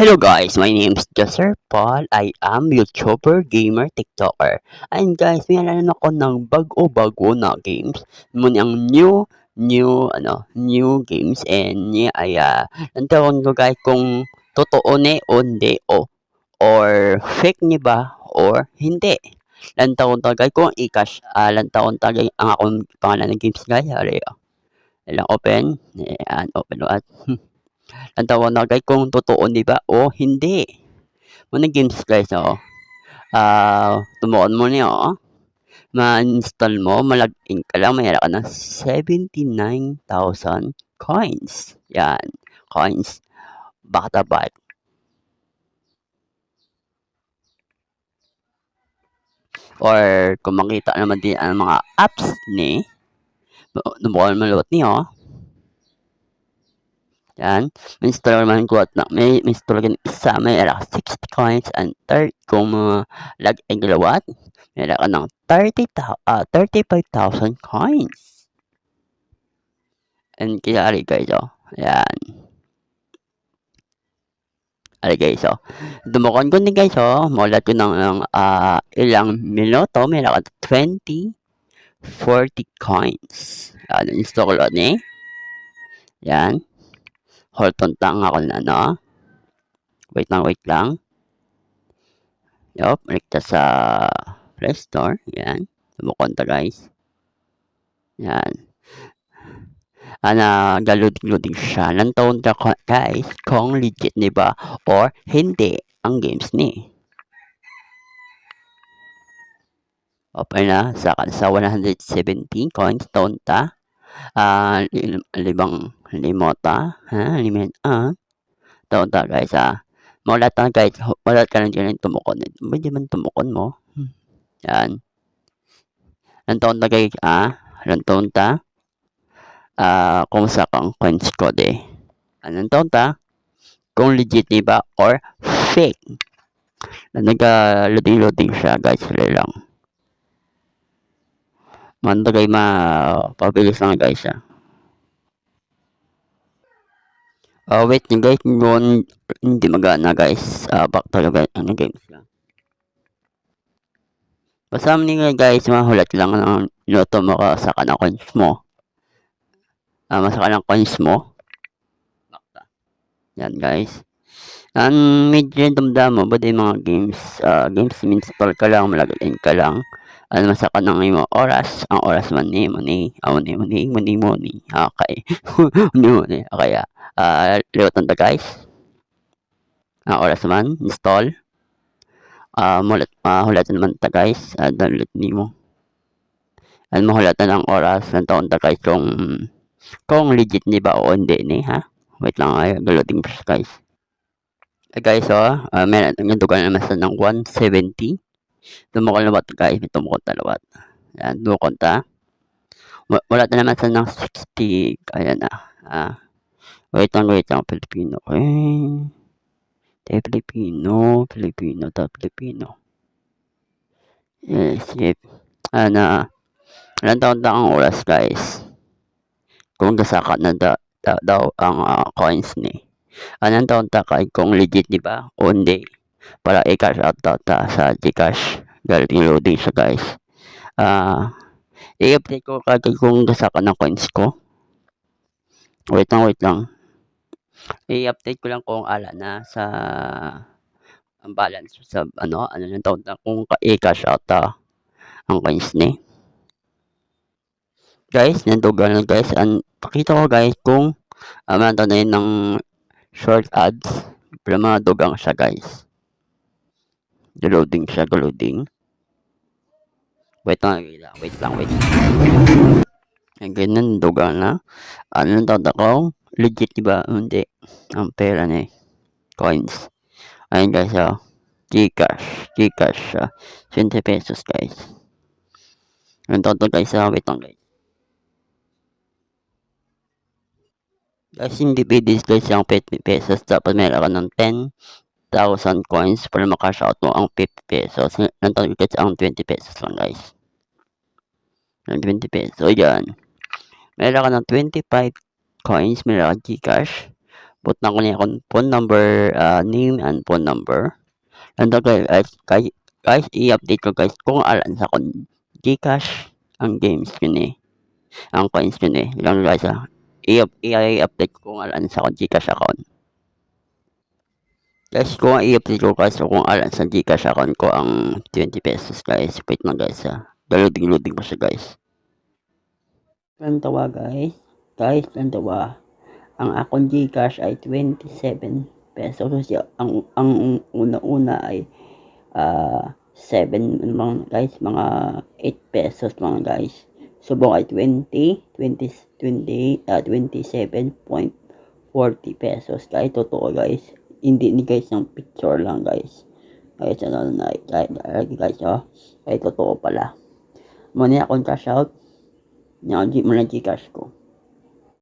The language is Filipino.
Hello guys, my name is Joser Paul. I am YouTuber, gamer, TikToker. And guys, may alalan ako ng bago-bago na games. Muna ang new, new, ano, new games. And yeah, ay, uh, nantawan ko guys kung totoo ni o hindi o or fake ni ba or hindi. Lantaon tagay kung i-cash, uh, lantaon tagay ang akong pangalan ng games guys. Ari, uh, ilang open, ayan, open at ang tawag na guys kung totoo di ba o hindi. Muna games guys oh. Ah, uh, tumuon mo niya oh. Ma-install mo, malagin ka lang, mayroon ka ng 79,000 coins. Yan, coins. Batabat. Or kung makita naman din ang mga apps ni, tumuon mo lot niyo, yan. May install naman ko at na, may, may install gan isa, may era 60 coins and 30 kung uh, lag ang galawat, may era ka ng 30, uh, 35,000 coins. And kaya ari guys, oh. Yan. Ari guys, oh. Dumukon ko ni guys, oh. Mulat ko ng, uh, ilang minuto, era ka 20, 40 coins. Yan, install ko ni. Yan. Hold on lang ako na, no? Wait lang, wait lang. Yup, balik ta sa Play Store. Yan. Sumukon ta, guys. Yan. Ana, galuding-luding siya. Nantaon ta, guys, kung legit ni ba or hindi ang games ni. Open na sa, sa 117 coins taon ta. Uh, libang limota, ha, limen, ah, taon ta guys, ah, maulat ta guys, maulat ka lang dyan tumukon, hindi man tumukon mo, hmm. yan, ang taon ta guys, ah, ang taon ta, ah, kung sa kang coins ko de, anong taon ta, kung legit ba? Or fake, na nagka-loading-loading siya guys, sila lang, Manda kay ma pabilis lang guys ah. Uh, wait nyo guys, yun, hindi magana guys. Uh, back talaga ang games lang. Basta nyo guys, mahulat lang ng loto mo ka sa kanang coins mo. Uh, masaka ng coins mo. Yan guys. Ang medyo damdam mo, ba mga games, uh, games means install ka lang, malagayin ka lang ano sa kanang imo oras. Ang oras man ni mo ni amo ni mo ni mo ni mo ni okay. Ni mo ni kaya uh, liwatan ta guys ang oras man install. Uh, mulat mahulatan naman ta guys uh, download ni mo. Ang mahulatan ang oras ng taon ta guys kung kung legit ni ba o hindi ni ha? Wait lang ay downloading guys. Uh, guys oh uh, meron ang dugan naman sa ng 170 Tumukol na ba guys? May tumukol talawat. Yan, tumukol ta. Wala na naman sa ng 60. Kaya na. Ah. Wait lang, wait lang. Pilipino. Eh. Tayo Pilipino. Pilipino. Tayo Pilipino. Yes, yep. Ano. Ilan taon na ang oras guys? Kung gasaka na da, da, daw ang uh, coins ni. Anong taon ta kay kung legit di ba? O hindi para i-cash out ta sa Gcash. Galing loading siya guys. Ah uh, i-update ko kagad kung gasa ka ng coins ko. Wait lang wait lang. I-update ko lang kung ala na sa ang balance sa ano ano yung taon na kung i-cash out ta ang coins ni. Guys nandugan lang guys. Ang pakita ko guys kung um, na yun ng short ads. Pero mga dugang siya guys Loading siya, loading. Wait lang, wait lang, wait lang, wait. Ang ganyan, duga na. Ano nang tawag ako? Legit, diba? Hindi. Ang pera na eh. Coins. Ayun guys, oh. Gcash. Gcash. Uh, 20 pesos guys. Ang tawag guys, oh. Wait lang guys. Guys, hindi pwede guys yung 50 pesos. Dapat meron ka ng 10 1,000 coins para makash out mo ang 50 pesos. Ang target ang 20 pesos lang guys. Ang 20 pesos. So yan. Meron ka ng 25 coins. Meron ka Gcash. put na ko niya akong phone number, ah, name and phone number. And okay, guys, guys, guys, i-update ko guys kung alan sa kon Gcash ang games yun eh. Ang coins yun eh. Lang guys ah. I- i-update ko kung alan sa kon Gcash account. Guys, kung i-update ko guys kung alan sa Gcash account ko ang 20 pesos guys. Wait lang guys ah. Loading-loading pa siya guys. Tantawa guys. Guys, tantawa. Ang akong Gcash ay 27 pesos. Kasi ang, ang una-una ay ah 7 mga guys, mga 8 pesos mga guys. Subong ay 20, 20, 20, ah 27.40 pesos. Guys, totoo guys. Hindi ni guys ng picture lang guys. Guys, ano na, guys, guys, oh. Ay, totoo pala. Muna akong cash out. Yan, G, muna Gcash ko.